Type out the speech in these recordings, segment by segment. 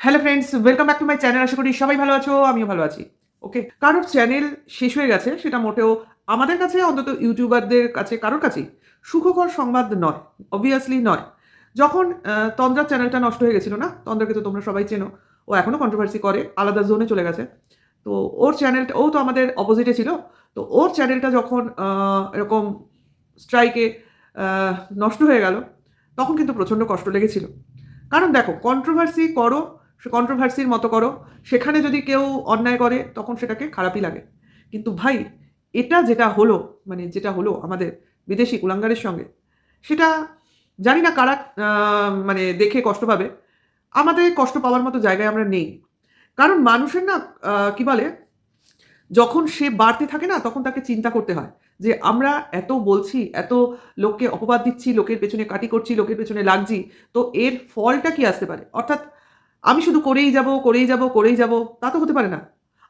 Hello friends welcome back to my channel আশা করি সবাই ভালো আছো, আমিও ভালো আছি। ওকে কারোর চ্যানেল শেষ হয়ে গেছে, সেটা মোটেও আমাদের কাছে, অন্তত ইউটিউবারদের কাছে, কারোর কাছেই সুখকর সংবাদ নয় অবভিয়াসলি নয়। যখন তন্দ্রার চ্যানেলটা নষ্ট হয়ে গেছিল না? তন্দ্রাকে তো তোমরা সবাই চেনো। ও এখনও কন্ট্রোভার্সি করে, আলাদা জোনে চলে গেছে। তো ওর চ্যানেলটা ও তো আমাদের অপোজিটে ছিল। তো ওর চ্যানেলটা যখন এরকম স্ট্রাইকে নষ্ট হয়ে গেল, তখন কিন্তু প্রচণ্ড কষ্ট লেগেছিল। কারণ দেখো কন্ট্রোভার্সি করো সে কন্ট্রোভার্সির মতো করো। সেখানে যদি কেউ অন্যায় করে, তখন সেটাকে খারাপই লাগে। কিন্তু ভাই, এটা যেটা হলো মানে যেটা হলো আমাদের বিদেশি কুলাঙ্গারের সঙ্গে, সেটা জানি না কারা মানে দেখে কষ্ট পাবে। আমাদের কষ্ট পাওয়ার মতো জায়গায় আমরা নেই। কারণ মানুষের না কি বলে, যখন সে বাড়তে থাকে না, তখন তাকে চিন্তা করতে হয় যে আমরা এত বলছি, এত লোককে অপবাদ দিচ্ছি, লোকের পেছনে কাটি করছি, লোকের পেছনে লাগছি, তো এর ফলটা কি আসতে পারে? অর্থাৎ আমি শুধু করেই যাব করেই যাব করেই যাব, তা তো হতে পারে না।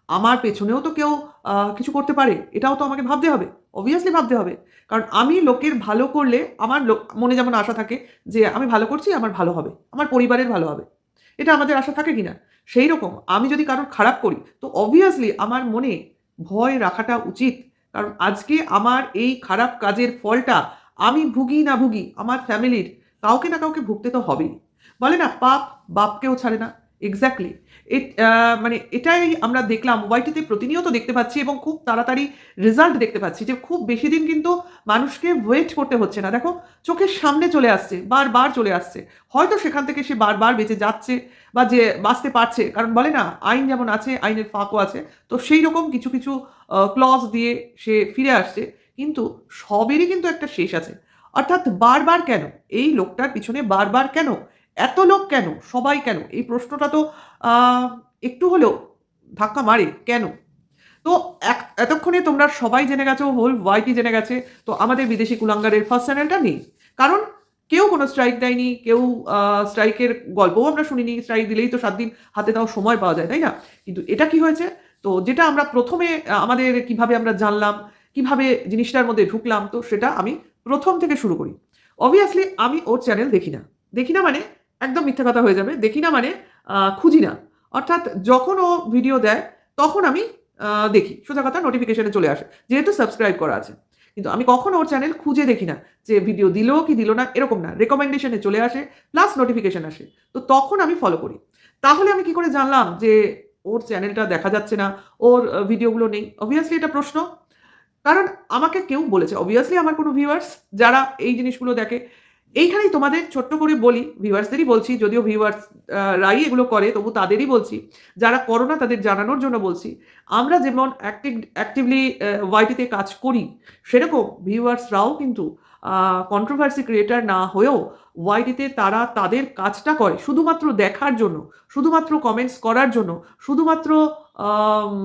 আমার পেছনেও তো কেউ কিছু করতে পারে, এটাও তো আমাকে ভাবতে হবে অবভিয়াসলি ভাবতে হবে। কারণ আমি লোকের ভালো করলে আমার মনে যেমন আশা থাকে যে আমি ভালো করছি, আমার ভালো হবে, আমার পরিবারের ভালো হবে। এটা আমাদের আশা থাকে কিনা? সেই রকম আমি যদি কারোর খারাপ করি, তো অবভিয়াসলি আমার মনে ভয় রাখাটা উচিত। কারণ আজকে আমার এই খারাপ কাজের ফলটা আমি ভুগি না ভুগি, আমার ফ্যামিলির কাউকে না কাউকে ভুগতে তো হবেই। বলে না, পাপ বাপকেও ছাড়ে না। এক্স্যাক্টলি মানে এটাই আমরা দেখলাম। ওয়াইটিতে প্রতিনিয়ত দেখতে পাচ্ছি এবং খুব তাড়াতাড়ি রেজাল্ট দেখতে পাচ্ছি যে খুব বেশি দিন কিন্তু মানুষকে ওয়েট করতে হচ্ছে না। দেখো, চোখের সামনে চলে আসছে, বারবার চলে আসছে। হয়তো সেখান থেকে সে বারবার বেঁচে যাচ্ছে বা যে বাঁচতে পারছে, কারণ বলে না, আইন যেমন আছে, আইনের ফাঁকও আছে। তো সেই রকম কিছু কিছু ক্লজ দিয়ে সে ফিরে আসছে। কিন্তু সবেরই কিন্তু একটা শেষ আছে। অর্থাৎ বারবার কেন? এই লোকটার পিছনে বারবার কেন? এত লোক কেন? সবাই কেন? এই প্রশ্নটা তো একটু হলেও ধাক্কা মারে, কেন? তো এক- এতক্ষণে তোমরা সবাই জেনে গেছো হোল ওয়াইটি জেনে গেছে। তো আমাদের বিদেশি কুলাঙ্গারের ফার্স্ট চ্যানেলটা নেই। কারণ কেউ কোনো স্ট্রাইক দেয়নি, কেউ স্ট্রাইকের গল্পও আমরা শুনিনি স্ট্রাইক দিলেই তো সাত দিন হাতে তাও সময় পাওয়া যায়, তাই না? কিন্তু এটা কি হয়েছে? তো যেটা আমরা প্রথমে আমাদের কীভাবে আমরা জানলাম, কীভাবে জিনিসটার মধ্যে ঢুকলাম, তো সেটা আমি প্রথম থেকে শুরু করি। অবভিয়াসলি আমি ওর চ্যানেল দেখি না। দেখি না মানে একদম মিথ্যা কথা হয়ে যাবে। দেখি না মানে খুঁজি না। অর্থাৎ যখন ও ভিডিও দেয়, তখন আমি দেখি। সোজা কথা নোটিফিকেশানে চলে আসে। যেহেতু সাবস্ক্রাইব করা আছে। কিন্তু আমি কখনো ওর চ্যানেল খুঁজে দেখি না যে ভিডিও দিলো কি দিল না, এরকম না। রেকমেন্ডেশনে চলে আসে প্লাস নোটিফিকেশান আসে। তো তখন আমি ফলো করি। তাহলে আমি কি করে জানলাম যে ওর চ্যানেলটা দেখা যাচ্ছে না, ওর ভিডিওগুলো নেই? অবভিয়াসলি এটা প্রশ্ন। কারণ আমাকে কেউ বলেছে অবভিয়াসলি আমার কোনো ভিউয়ার্স যারা এই জিনিসগুলো দেখে এইখানেই তোমাদের ছোট্ট করে বলি ভিউয়ার্সদেরই বলছি, যদিও ভিউয়ার্স রাই এগুলো করে, তবু তাদেরই বলছি, যারা করো না তাদের জানানোর জন্য বলছি, আমরা যেমন অ্যাক্টিভ অ্যাক্টিভলি ওয়াইটিতে কাজ করি, সেরকম ভিউয়ার্সরাও কিন্তু কন্ট্রোভার্সি ক্রিয়েটার না হয়েও ওয়াইটিতে তারা তাদের কাজটা করে, শুধুমাত্র দেখার জন্য, শুধুমাত্র কমেন্টস করার জন্য, শুধুমাত্র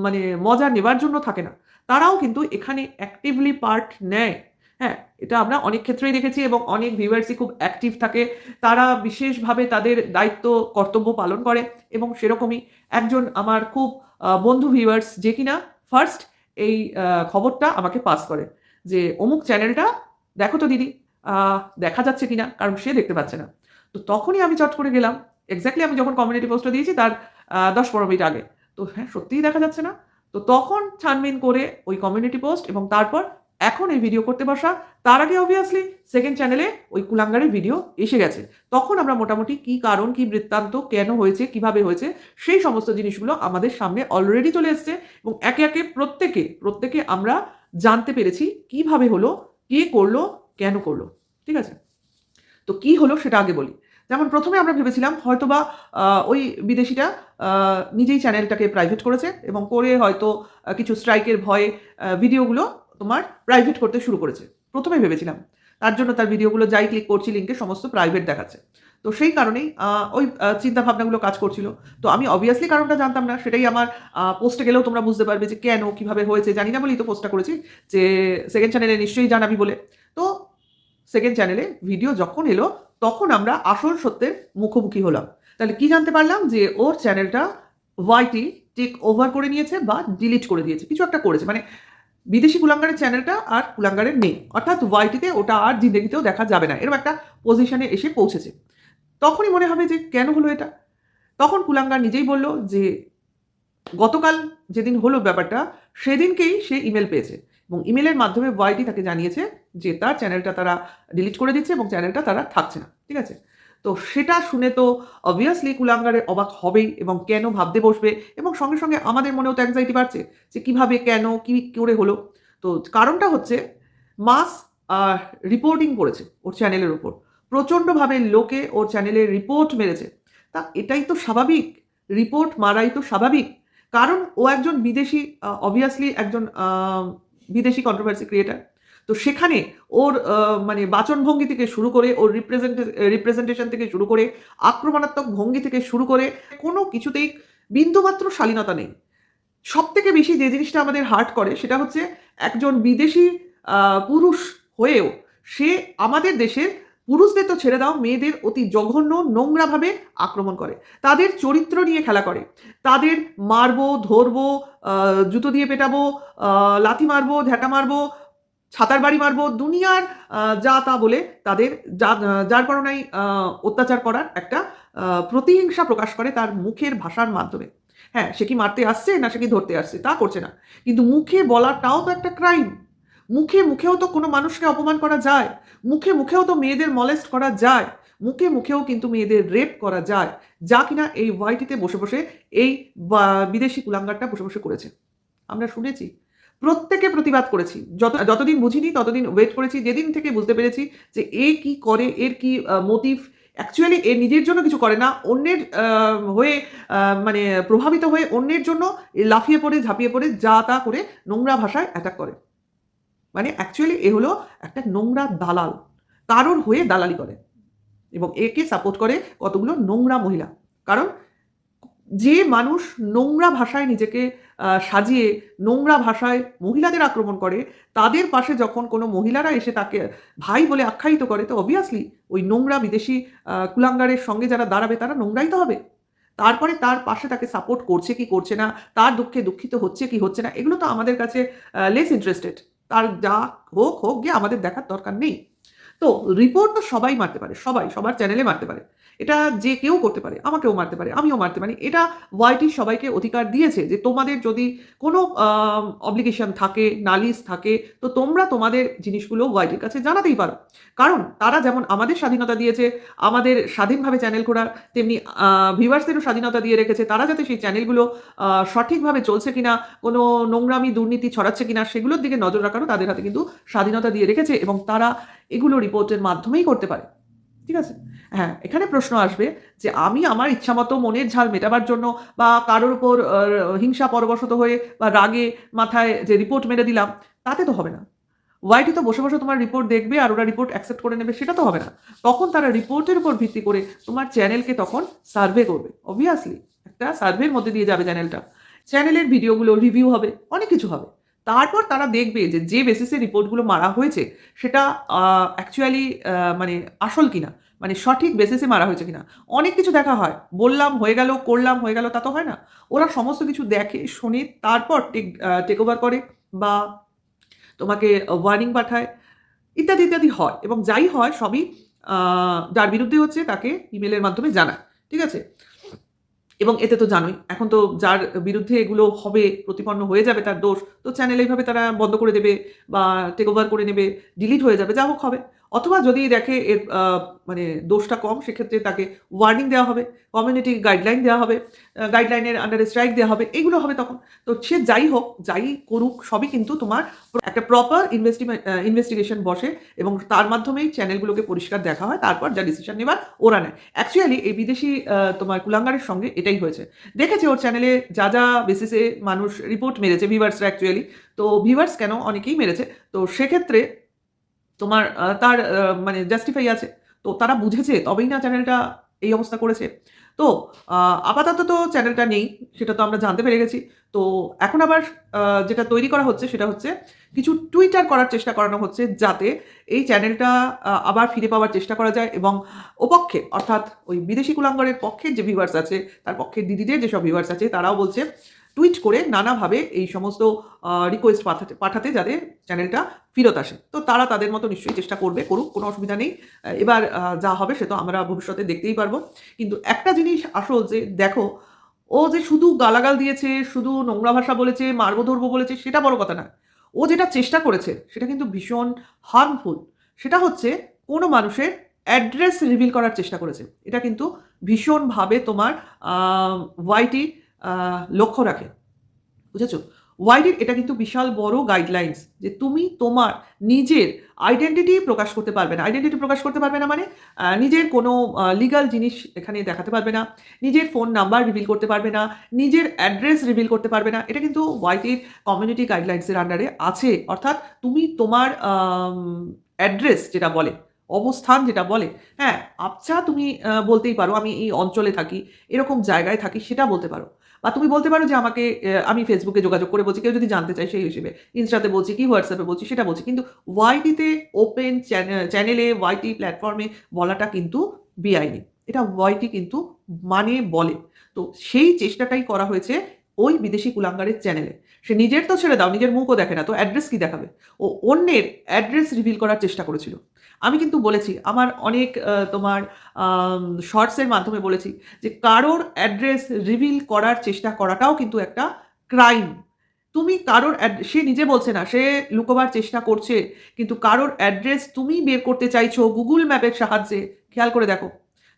মানে মজা নেবার জন্য থাকে না, তারাও কিন্তু এখানে অ্যাক্টিভলি পার্ট নেয়। হ্যাঁ এটা আমরা অনেক ক্ষেত্রেই দেখেছি এবং অনেক ভিউয়ার্সই খুব অ্যাক্টিভ থাকে। তারা বিশেষভাবে তাদের দায়িত্ব, কর্তব্য পালন করে এবং সেরকমই একজন আমার খুব বন্ধু ভিউয়ার্স যে কিনা ফার্স্ট এই খবরটা আমাকে পাস করে যে, অমুক চ্যানেলটা দেখো তো দিদি দেখা যাচ্ছে কিনা? কারণ সে দেখতে পাচ্ছে না। তো তখনই আমি চট করে গেলাম। এক্স্যাক্টলি আমি যখন কমিউনিটি পোস্টটা দিয়েছি তার দশ পনেরো মিনিট আগে। তো হ্যাঁ সত্যিই দেখা যাচ্ছে না? তো তখন ছানবিন করে ওই কমিউনিটি পোস্ট এবং তারপর এখন এই ভিডিও করতে বসা। তার আগে অবভিয়াসলি সেকেন্ড চ্যানেলে ওই কুলাঙ্গারের ভিডিও এসে গেছে। তখন আমরা মোটামুটি কি কারণ, কি বৃত্তান্ত, কেন হয়েছে, কীভাবে হয়েছে, সেই সমস্ত জিনিসগুলো আমাদের সামনে অলরেডি চলে এসছে এবং একে একে প্রত্যেকে প্রত্যেকে আমরা জানতে পেরেছি কীভাবে হলো, কে করল, কেন করল। ঠিক আছে? তো কি হলো সেটা আগে বলি। যেমন প্রথমে আমরা ভেবেছিলাম হয়তোবা ওই বিদেশিটা নিজেই চ্যানেলটাকে প্রাইভেট করেছে এবং করে হয়তো কিছু স্ট্রাইকের ভয়ে ভিডিওগুলো তোমার প্রাইভেট করতে শুরু করেছে। প্রথমে ভেবেছিলাম। তার জন্য তার ভিডিওগুলো যাই ক্লিক করছি লিঙ্কে সমস্ত প্রাইভেট দেখাচ্ছে। তো সেই কারণেই ওই আহ, চিন্তাভাবনাগুলো কাজ করছিল। তো আমি অবভিয়াসলি কারণটা জানতাম না। সেটাই আমার পোস্টে গেলেও তোমরা বুঝতে পারবে যে কেন কীভাবে হয়েছে জানি না বলেই তো পোস্টটা করেছি যে সেকেন্ড চ্যানেলে নিশ্চয়ই জানাবি বলে। তো সেকেন্ড চ্যানেলে ভিডিও যখন এলো তখন আমরা আসল সত্যের মুখোমুখি হলাম। তাহলে কি জানতে পারলাম? যে ওর চ্যানেলটা ওয়াইটি টেক ওভার করে নিয়েছে বা ডিলিট করে দিয়েছে। কিছু একটা করেছে। মানে বিদেশি কুলাঙ্গারের চ্যানেলটা আর কুলাঙ্গারের নেই। অর্থাৎ ওয়াইটিতে ওটা আর জিন্দগিতেও দেখা যাবে না। এরকম একটা পজিশনে এসে পৌঁছেছে। তখনই মনে হবে যে কেন হলো এটা? তখন কুলাঙ্গার নিজেই বলল যে, গতকাল যেদিন হলো ব্যাপারটা, সেদিনকেই সে ইমেল পেয়েছে। এবং ইমেলের মাধ্যমে ওয়াইটি তাকে জানিয়েছে যে, তার চ্যানেলটা তারা ডিলিট করে দিচ্ছে এবং চ্যানেলটা তারা থাকছে না। ঠিক আছে? তো সেটা শুনে তো অবভিয়াসলি কুলাঙ্গারের অবাক হবেই এবং কেন ভাবতে বসবে এবং সঙ্গে সঙ্গে আমাদের মনেও তো অ্যাংজাইটি বাড়ছে যে কীভাবে, কেন, কি করে হলো। তো কারণটা হচ্ছে মাস রিপোর্টিং করেছে ওর চ্যানেলের উপর। প্রচণ্ডভাবে লোকে ওর চ্যানেলের রিপোর্ট মেরেছে। তা এটাই তো স্বাভাবিক। রিপোর্ট মারাই তো স্বাভাবিক। কারণ ও একজন বিদেশি অবভিয়াসলি একজন বিদেশি কন্ট্রোভার্সি ক্রিয়েটার তো সেখানে ওর মানে বাচনভঙ্গি থেকে শুরু করে, ওর রিপ্রেজেন্ট রিপ্রেজেন্টেশন থেকে শুরু করে, আক্রমণাত্মক ভঙ্গি থেকে শুরু করে, কোনো কিছুতেই বিন্দুমাত্র শালীনতা নেই। সব থেকে বেশি যে জিনিসটা আমাদের হার্ট করে, সেটা হচ্ছে একজন বিদেশি পুরুষ হয়েও সে আমাদের দেশের পুরুষদের তো ছেড়ে দাও, মেয়েদের অতি জঘন্য, নোংরাভাবে আক্রমণ করে। তাদের চরিত্র নিয়ে খেলা করে। তাদের মারবো, ধরবো জুতো দিয়ে পেটাবো লাথি মারবো ঝাঁটা মারবো ছাতার বাড়ি মারবো, দুনিয়ার যা তা বলে তাদের যা যার কারণেই অত্যাচার করার একটা প্রতিহিংসা প্রকাশ করে তার মুখের ভাষার মাধ্যমে। হ্যাঁ সে কি মারতে আসছে না সে কি ধরতে আসছে তা করছে না। কিন্তু মুখে বলাটাও তো একটা ক্রাইম মুখে, মুখেও তো কোনো মানুষকে অপমান করা যায়। মুখে, মুখেও তো মেয়েদের মলেস্ট করা যায়। মুখে, মুখেও কিন্তু মেয়েদের রেপ করা যায়। যা কিনা এই ওয়াইটিতে বসে বসে এই বিদেশি কুলাঙ্গারটা বসে বসে করেছে। আমরা শুনেছি প্রত্যেকে প্রতিবাদ করেছি। যত, যতদিন বুঝিনি, ততদিন ওয়েট করেছি। যেদিন থেকে বুঝতে পেরেছি যে এ কি করে, এর কি মোটিভ অ্যাকচুয়ালি এ নিজের জন্য কিছু করে না, অন্যের হয়ে মানে প্রভাবিত হয়ে অন্যের জন্য লাফিয়ে পড়ে, ঝাঁপিয়ে পড়ে যা তা করে নোংরা ভাষায় অ্যাটাক করে। মানে অ্যাকচুয়ালি এ হলো একটা নোংরা দালাল। কারোর হয়ে দালালি করে এবং একে সাপোর্ট করে কতগুলো নোংরা মহিলা। কারণ যে মানুষ নোংরা ভাষায় নিজেকে সাজিয়ে নোংরা ভাষায় মহিলাদের আক্রমণ করে, তাদের পাশে যখন কোনো মহিলারা এসে তাকে ভাই বলে আখ্যায়িত করে, তো অবভিয়াসলি ওই নোংরা বিদেশি কুলাঙ্গারের সঙ্গে যারা দাঁড়াবে তারা নোংরাই তো হবে। তারপরে তার পাশে তাকে সাপোর্ট করছে কি করছে না, তার দুঃখে দুঃখিত হচ্ছে কি হচ্ছে না, এগুলো তো আমাদের কাছে লেস ইন্টারেস্টেড তার যা হোক হোক গিয়ে আমাদের দেখার দরকার নেই। তো রিপোর্ট তো সবাই মারতে পারে, সবাই, সবার চ্যানেলে মারতে পারে। এটা যে কেউ করতে পারে, আমাকেও মারতে পারে, আমিও মারতে পারি। এটা ওয়াইটি সবাইকে অধিকার দিয়েছে যে তোমাদের যদি কোনো অব্লিগেশন থাকে, নালিশ থাকে, তো তোমরা তোমাদের জিনিসগুলো ওয়াইটির কাছে জানাতেই পারো। কারণ তারা যেমন আমাদের স্বাধীনতা দিয়েছে, আমাদের স্বাধীনভাবে চ্যানেল করার তেমনি ভিউয়ার্সদেরও স্বাধীনতা দিয়ে রেখেছে, তারা যাতে সেই চ্যানেলগুলো সঠিকভাবে চলছে কিনা, কোনো নোংরামি, দুর্নীতি ছড়াচ্ছে কিনা, সেগুলোর দিকে নজর রাখারও তাদের হাতে কিন্তু স্বাধীনতা দিয়ে রেখেছে এবং তারা এগুলো রিপোর্টের মাধ্যমেই করতে পারে। ঠিক আছে? হ্যাঁ এখানে প্রশ্ন আসবে যে আমি আমার ইচ্ছামতো মনের ঝাল মেটাবার জন্য বা কারোর উপর হিংসা পরবশত হয়ে বা রাগে মাথায় যে রিপোর্ট মেরে দিলাম, তাতে তো হবে না। ওয়াইটি তো বসে বসে তোমার রিপোর্ট দেখবে আর ওরা রিপোর্ট অ্যাকসেপ্ট করে নেবে, সেটা তো হবে না। তখন তারা রিপোর্টের উপর ভিত্তি করে তোমার চ্যানেলকে তখন সার্ভে করবে। অবভিয়াসলি একটা সার্ভের মধ্যে দিয়ে যাবে চ্যানেলটা চ্যানেলের ভিডিওগুলো রিভিউ হবে, অনেক কিছু হবে। তারপর তারা দেখবে যে যে বেসিসে রিপোর্টগুলো মারা হয়েছে, সেটা অ্যাকচুয়ালি মানে আসল কিনা মানে সঠিক বেসিসে মারা হয়েছে কিনা। অনেক কিছু দেখা হয়। বললাম, হয়ে গেল, করলাম, হয়ে গেল, তা তো হয় না। ওরা সমস্ত কিছু দেখে, শোনে, তারপর টেক টেক ওভার করে বা তোমাকে ওয়ার্নিং পাঠায়, ইত্যাদি ইত্যাদি হয় এবং যাই হয়, সবই যার বিরুদ্ধে হচ্ছে তাকে ইমেলের মাধ্যমে জানায়। ঠিক আছে? এবং এতে তো জানোই, এখন তো যার বিরুদ্ধে এগুলো হবে, প্রতিপন্ন হয়ে যাবে তার দোষ, তো চ্যানেল এইভাবে তারা বন্ধ করে দেবে বা টেক ওভার করে নেবে ডিলিট হয়ে যাবে, যা হোক হবে। অথবা যদি দেখে এর মানে দোষটা কম, সেক্ষেত্রে তাকে ওয়ার্নিং দেওয়া হবে কমিউনিটি গাইডলাইন দেওয়া হবে গাইডলাইনের আন্ডারে স্ট্রাইক দেওয়া হবে, এগুলো হবে তখন। তো সে যাই হোক, যাই করুক, সবই কিন্তু তোমার একটা প্রপার ইনভেস্টিগেশন বসে এবং তার মাধ্যমেই চ্যানেলগুলোকে পরিষ্কার দেখা হয়, তারপর যা ডিসিশন নেবার ওরা নেয়। অ্যাকচুয়ালি এই বিদেশি তোমার কুলাঙ্গারের সঙ্গে এটাই হয়েছে। দেখেছে ওর চ্যানেলে যা যা বেসিসে মানুষ রিপোর্ট মেরেছে ভিভার্সরা অ্যাকচুয়ালি তো ভিভার্স কেন অনেকেই মেরেছে? তো সেক্ষেত্রে তোমার তার মানে জাস্টিফাই আছে। তো তারা বুঝেছে, তবেই না চ্যানেলটা এই অবস্থা করেছে। তো আপাতত তো চ্যানেলটা নেই, সেটা তো আমরা জানতে পেরে গেছি। তো এখন আবার যেটা তৈরি করা হচ্ছে সেটা হচ্ছে, কিছু টুইটার করার চেষ্টা করানো হচ্ছে যাতে এই চ্যানেলটা আবার ফিরে পাওয়ার চেষ্টা করা যায় এবং ওপক্ষে অর্থাৎ ওই বিদেশি কুলাঙ্গরের পক্ষের যে ভিউয়ার্স আছে, তার পক্ষের দিদিদের যেসব ভিউয়ার্স আছে, তারাও বলছে টুইট করে নানাভাবে এই সমস্ত রিকোয়েস্ট পাঠাতে পাঠাতে যাতে চ্যানেলটা ফেরত আসে। তো তারা তাদের মতো নিশ্চয়ই চেষ্টা করবে, করুক, কোনো অসুবিধা নেই। এবার যা হবে সে তো আমরা ভবিষ্যতে দেখতেই পারব। কিন্তু একটা জিনিস আসল যে, দেখো, ও যে শুধু গালাগাল দিয়েছে, শুধু নোংরা ভাষা বলেছে মার্গ ধরবো বলেছে, সেটা বড় কথা না ও যেটা চেষ্টা করেছে, সেটা কিন্তু ভীষণ হার্মফুল সেটা হচ্ছে কোনো মানুষের অ্যাড্রেস রিভিল করার চেষ্টা করেছে। এটা কিন্তু ভীষণভাবে তোমার ওয়াইটি লক্ষ্য রাখে। বুঝেছ? ওয়াইডির এটা কিন্তু বিশাল বড় গাইডলাইন্স যে তুমি তোমার নিজের আইডেন্টিটি প্রকাশ করতে পারবে না। আইডেন্টিটি প্রকাশ করতে পারবে না মানে নিজের কোনো লিগাল জিনিস এখানে দেখাতে পারবে না। নিজের ফোন নাম্বার রিভিল করতে পারবে না। নিজের অ্যাড্রেস রিভিল করতে পারবে না। এটা কিন্তু ওয়াইটির কমিউনিটি গাইডলাইন্সের আন্ডারে আছে। অর্থাৎ তুমি তোমার অ্যাড্রেস যেটা বলে অবস্থান যেটা বলে হ্যাঁ আচ্ছা তুমি বলতেই পারো, আমি এই অঞ্চলে থাকি, এরকম জায়গায় থাকি, সেটা বলতে পারো। বা তুমি বলতে পারো যে আমাকে আমি ফেসবুকে যোগাযোগ করে বলছি, কেউ যদি জানতে চায় সেই হিসেবে। ইনস্টাতে বলছি কি হোয়াটসঅ্যাপে বলছি, সেটা বলছি। কিন্তু ওয়াইটিতে ওপেন চ্যানেলে ওয়াইটি প্ল্যাটফর্মে বলাটা কিন্তু বেআইনি এটা ওয়াইটি কিন্তু মানে বলে। তো সেই চেষ্টাটাই করা হয়েছে ওই বিদেশি কুলাঙ্গারের চ্যানেলে সে নিজের তো ছেড়ে দাও, নিজের মুখও দেখে না, তো অ্যাড্রেস কি দেখাবে? ও অন্যের অ্যাড্রেস রিভিল করার চেষ্টা করেছিল। আমি কিন্তু বলেছি, আমার অনেক তোমার শর্টসের মাধ্যমে বলেছি যে কারোর অ্যাড্রেস রিভিল করার চেষ্টা করাটাও কিন্তু একটা ক্রাইম তুমি কারোর সে নিজে বলছে না, সে লুকোবার চেষ্টা করছে, কিন্তু কারোর অ্যাড্রেস তুমি বের করতে চাইছো গুগল ম্যাপের সাহায্যে, খেয়াল করে দেখো।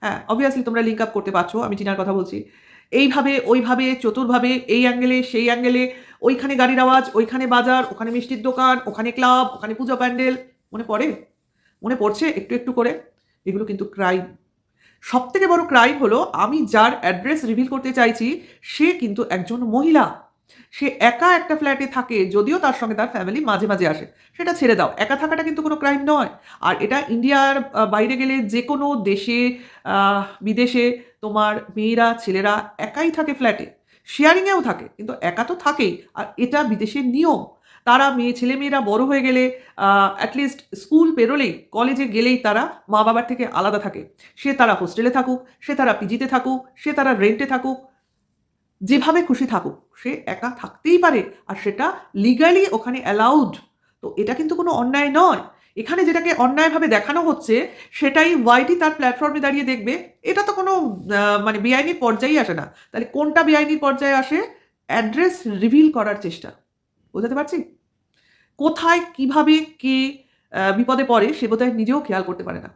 হ্যাঁ অবভিয়াসলি তোমরা লিঙ্ক আপ করতে পারছ, আমি টিনার কথা বলছি। এইভাবে, ওইভাবে, চতুর্ভাবে, এই অ্যাঙ্গেলে সেই অ্যাঙ্গেলে ওইখানে গাড়ির আওয়াজ, ওইখানে বাজার, ওখানে মিষ্টির দোকান, ওখানে ক্লাব ওখানে পুজো প্যান্ডেল মনে পড়ে? মনে পড়ছে একটু একটু করে, এগুলো কিন্তু ক্রাইম সব থেকে বড় ক্রাইম হলো আমি যার অ্যাড্রেস রিভিল করতে চাইছি, সে কিন্তু একজন মহিলা। সে একা একটা ফ্ল্যাটে থাকে, যদিও তার সঙ্গে তার ফ্যামিলি মাঝে মাঝে আসে। সেটা ছেড়ে দাও, একা থাকাটা কিন্তু কোনো ক্রাইম নয়। আর এটা ইন্ডিয়ার বাইরে গেলে যে কোনো দেশে বিদেশে তোমার মেয়েরা, ছেলেরা একাই থাকে ফ্ল্যাটে শেয়ারিংয়েও থাকে, কিন্তু একা তো থাকেই। আর এটা বিদেশের নিয়ম। তারা মেয়ে, ছেলে মেয়েরা বড় হয়ে গেলে অ্যাটলিস্ট স্কুল পেরোলেই কলেজে গেলেই তারা মা বাবার থেকে আলাদা থাকে। সে তারা হোস্টেলে থাকুক, সে তারা পিজিতে থাকুক, সে তারা রেন্টে থাকুক, যেভাবে খুশি থাকুক, সে একা থাকতেই পারে আর সেটা লিগালি ওখানে অ্যালাউড তো এটা কিন্তু কোনো অন্যায় নয়। এখানে যেটাকে অন্যায়ভাবে দেখানো হচ্ছে, সেটাই ওয়াইটি তার প্ল্যাটফর্মে দাঁড়িয়ে দেখবে। এটা তো কোনো মানে বেআইনির পর্যায়েই আসে না। তাহলে কোনটা বেআইনির পর্যায়ে আসে? অ্যাড্রেস রিভিল করার চেষ্টা। বোঝাতে পারছি? কোথায়, কীভাবে, কে বিপদে পড়ে সে বোধহয় নিজেও খেয়াল করতে পারে না।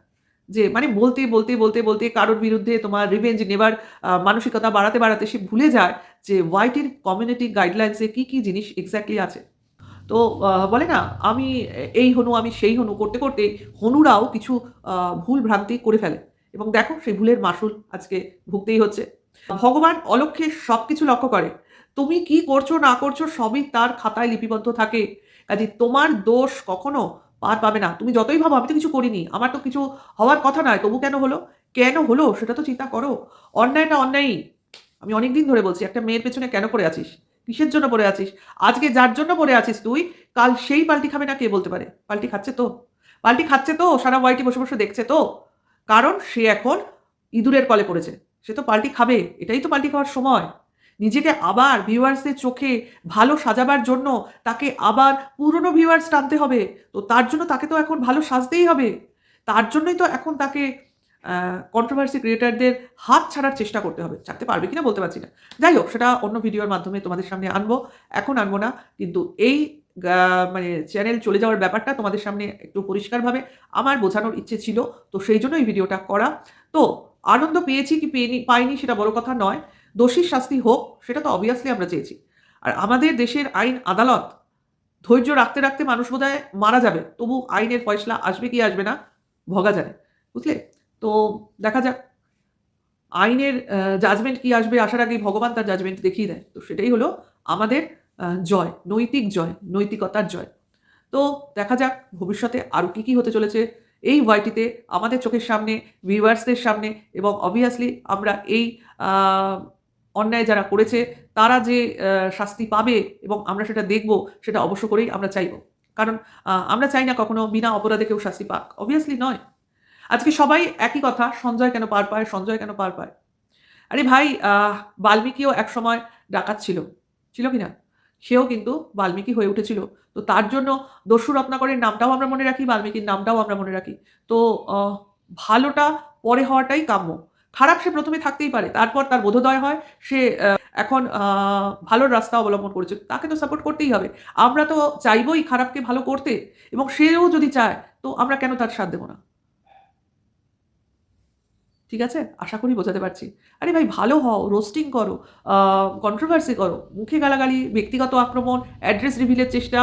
যে মানে বলতে বলতে বলতে বলতে কারোর বিরুদ্ধে তোমার রিভেঞ্জ নেবার মানসিকতা বাড়াতে বাড়াতে সে ভুলে যায় যে হোয়াইটের কমিউনিটি গাইডলাইন্সে কী কী জিনিস এক্স্যাক্টলি আছে। তো বলে না, আমি এই হনু, আমি সেই হনু করতে করতে হনুরাও কিছু ভুল ভ্রান্তি করে ফেলে। এবং দেখো, সেই ভুলের মাসুল আজকে ভুগতেই হচ্ছে। ভগবান অলক্ষ্যে সব কিছু লক্ষ্য করে। তুমি কি করছ, না করছ সবই তার খাতায় লিপিবদ্ধ থাকে। কাজে তোমার দোষ কখনো পার পাবে না। তুমি যতই ভাবো, আমি তো কিছু করিনি। আমার তো কিছু হওয়ার কথা নয়। তবু কেন হলো? কেন হলো? সেটা তো চিন্তা করো। অন্যায়টা অন্যায়ই। আমি অনেক দিন ধরে বলছি, একটা মেয়ের পেছনে কেন পড়ে আছিস? কিসের জন্য পড়ে আছিস? আজকে যার জন্য পড়ে আছিস তুই, কাল সেই পাল্টি খাবে না কে বলতে পারে? পাল্টি খাচ্ছে তো? পাল্টি খাচ্ছে তো? সারা ওয়াইটি বসে বসে দেখছে তো? কারণ সে এখন ইঁদুরের কলে পড়েছে। সে তো পাল্টি খাবে। এটাই তো পাল্টি খাওয়ার সময়। নিজেকে আবার ভিউয়ার্সদের চোখে ভালো সাজাবার জন্য তাকে আবার পুরনো ভিউয়ার্স টানতে হবে। তো তার জন্য তাকে তো এখন ভালো সাজতেই হবে। তার জন্যই তো এখন তাকে কন্ট্রোভার্সি ক্রিয়েটারদের হাত ছাড়ার চেষ্টা করতে হবে। ছাড়তে পারবে কিনা বলতে পারছি না। যাই হোক, সেটা অন্য ভিডিওর মাধ্যমে তোমাদের সামনে আনব। এখন আনব না, কিন্তু এই মানে চ্যানেল চলে যাওয়ার ব্যাপারটা তোমাদের সামনে একটু পরিষ্কারভাবে আমার বোঝানোর ইচ্ছে ছিল। তো সেই জন্য এই ভিডিওটা করা। তো আনন্দ পেয়েছি কি পেয়েনি পাইনি সেটা বড় কথা নয়। দোষীর শাস্তি হোক, সেটা তো অবভিয়াসলি আমরা চেয়েছি। আর আমাদের দেশের আইন আদালত ধৈর্য রাখতে রাখতে মানুষ বোধহয় মারা যাবে, তবু আইনের ফয়সলা আসবে কি আসবে না, ভগা যায় বুঝলে? তো দেখা যাক, আইনের জাজমেন্ট কি আসবে আসার আগেই ভগবান তার জাজমেন্ট দেখিয়ে দেয়। তো সেটাই হলো আমাদের জয়, নৈতিক জয়, নৈতিকতার জয়। তো দেখা যাক ভবিষ্যতে আরও কী কী হতে চলেছে এই ওয়াইটিতে আমাদের চোখের সামনে ভিউয়ার্সদের সামনে, এবং অবভিয়াসলি আমরা এই অন্যায় যারা করেছে, তারা যে শাস্তি পাবে এবং আমরা সেটা দেখব, সেটা অবশ্য করেই আমরা চাইব। কারণ আমরা চাই না কখনো বিনা অপরাধে কেউ শাস্তি পাক। অবভিয়াসলি নয়। আজকে সবাই একই কথা, সঞ্জয় কেন পার পায়, সঞ্জয় কেন পার পায়? আরে ভাই বাল্মীকিও এক সময় ডাকাত ছিল। ছিল কি না? সেও কিন্তু বাল্মীকি হয়ে উঠেছিল। তো তার জন্য দস্যু রত্নাকরের নামটাও আমরা মনে রাখি, বাল্মীকির নামটাও আমরা মনে রাখি। তো ভালোটা পরে হওয়াটাই কাম্য। খারাপ সে প্রথমে থাকতেই পারে, তারপর তার বোধোদয় হয়, সে এখন ভালোর রাস্তা অবলম্বন করেছে, তাকে তো সাপোর্ট করতেই হবে। আমরা তো চাইবই খারাপকে ভালো করতে, এবং সেও যদি চায়, তো আমরা কেন তার সাথ দেবো না? ঠিক আছে? আশা করি বোঝাতে পারছি। আরে ভাই, ভালো হও রোস্টিং করো কন্ট্রোভার্সি করো, মুখে গালাগালি, ব্যক্তিগত আক্রমণ অ্যাড্রেস রিভিলের চেষ্টা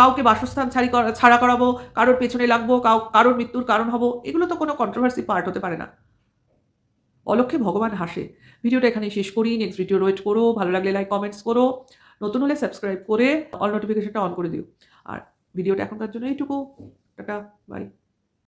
কাউকে বাসস্থান ছাড়ি ছাড়া করাবো, কারোর পেছনে লাগবো, কাউ, কারোর মৃত্যুর কারণ হব, এগুলো তো কোনো কন্ট্রোভার্সি পার্ট হতে পারে না। অলক্ষে ভগবান হাসে। ভিডিওটা এখানে শেষ করি। নেক্সট ভিডিও ওয়েট করো। ভালো লাগলে লাইক কমেন্টস করো। নতুন হলে সাবস্ক্রাইব করে অল নোটিফিকেশনটা অন করে দিও। আর ভিডিওটা এখনকার জন্য এইটুকু। Tata bye